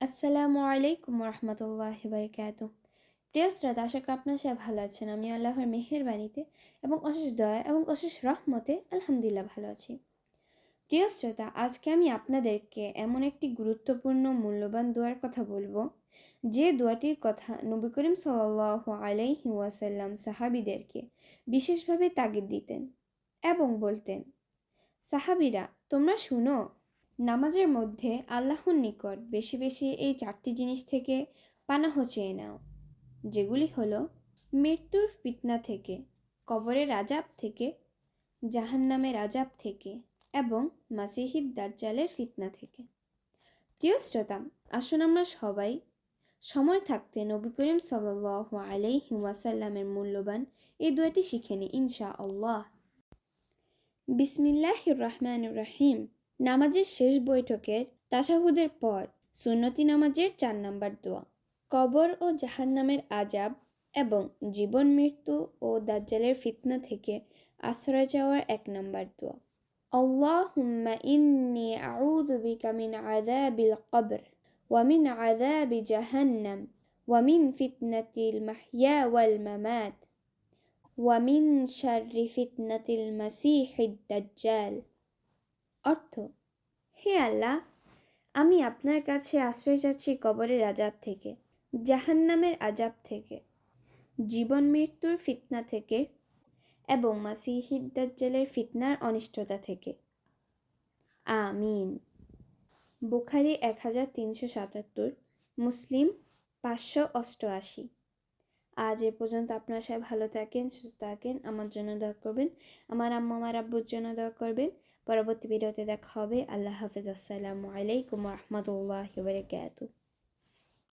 আসসালামু আলাইকুম রহমতুল্লাহ বারকাত। প্রিয় শ্রোতা, আশা করি আপনার সবাই ভালো আছেন। আমি আল্লাহর মেহেরবানিতে এবং অশেষ দয়া এবং অশেষ রহমতে আলহামদুলিল্লাহ ভালো আছি। প্রিয় শ্রোতা, আজকে আমি আপনাদেরকে এমন একটি গুরুত্বপূর্ণ, মূল্যবান দোয়ার কথা বলব। যে দোয়াটির কথা নবী করিম সাল্লাহ আলাইহি ওয়াসাল্লাম সাহাবিদেরকে বিশেষভাবে তাগিদ দিতেন এবং বলতেন, সাহাবিরা, তোমরা শুনো নামাজের মধ্যে আল্লাহর নিকট বেশি বেশি এই চারটি জিনিস থেকে পানাহ চেয়ে নাও, যেগুলি হলো মৃত্যুর ফিতনা থেকে, কবরের আজাব থেকে, জাহান্নামের আজাব থেকে এবং মাসিহিদ দাজ্জালের ফিতনা থেকে। প্রিয় শ্রোতা, আসুন আমরা সবাই সময় থাকতে নবী করিম সাল্লাহ আলাইহি ওয়াসাল্লামের মূল্যবান এই দুয়াটি শিখে নিই ইনশা আল্লাহ বিসমিল্লাহ রহমান রহিম। নামাজের শেষ বৈঠকের তাশাহুদের পর সুন্নতি নামাজের চার নম্বর দোয়া। কবর ও জাহান্নামের আজাব এবং জীবন মৃত্যু ও দাজ্জালের ফিতনা থেকে আশ্রয় চাওয়ার এক নম্বর দোয়া। আল্লাহুম্মা ইন্নি আউযু বিকা মিন আযাবিল কবর ওয়া মিন আযাবি জাহান্নাম ওয়া মিন ফিতনাতিল মাহইয়া ওয়াল মামাত ওয়া মিন অর্থ? হে আল্লাহ, আমি আপনার কাছে আশ্রয় চাচ্ছি কবরের আজাব থেকে, জাহান্নামের আজাব থেকে, জীবন মৃত্যুর ফিতনা থেকে এবং মাসিহিদ্দাজ্জালের ফিতনার অনিষ্টতা থেকে। আমিন। বুখারি এক হাজার তিনশো সাতাত্তর, মুসলিম পাঁচশো অষ্টআশি। আজ এ পর্যন্ত আপনারা সবাই ভালো থাকেন, সুস্থ থাকেন, আমার জন্য দোয়া করবেন, আমার আম্মা, আমার আব্বুর জন্য দোয়া করবেন। পরবর্তী ভিডিওতে দেখা হবে। আল্লাহ হাফিজ। আসসালামু আলাইকুম রহমতুল্লাহ বারকাতুহ।